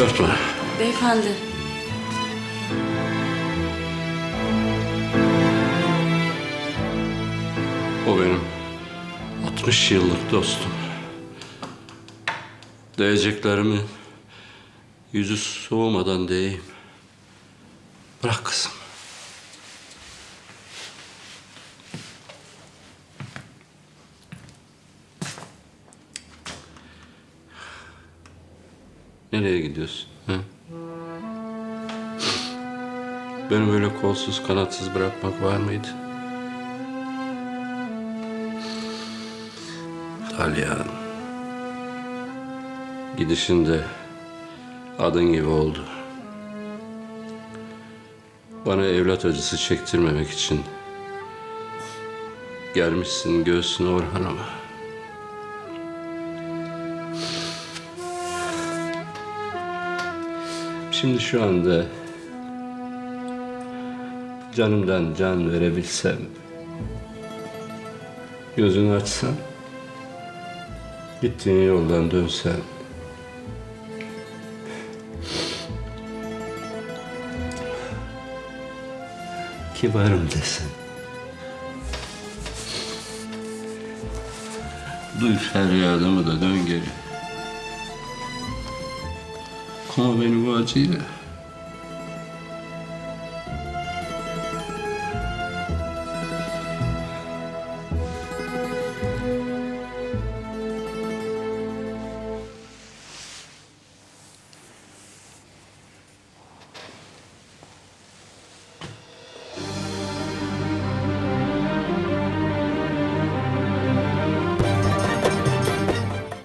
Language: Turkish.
Örtme. Beyefendi. O benim 60 yıllık dostum. Diyeceklerimi yüzü soğumadan diyeyim. Bırak kızım. Nereye gidiyorsun? Hı? Beni böyle kolsuz kanatsız bırakmak var mıydı? Talyan. Gidişinde adın gibi oldu. Bana evlat acısı çektirmemek için gelmişsin göğsüne Orhan'ıma. Şimdi şu anda canımdan can verebilsem, gözünü açsam, gittiğin yoldan dönsen, kibarım desen, duy feryadımı da dön geri. Aklıma benim bu either.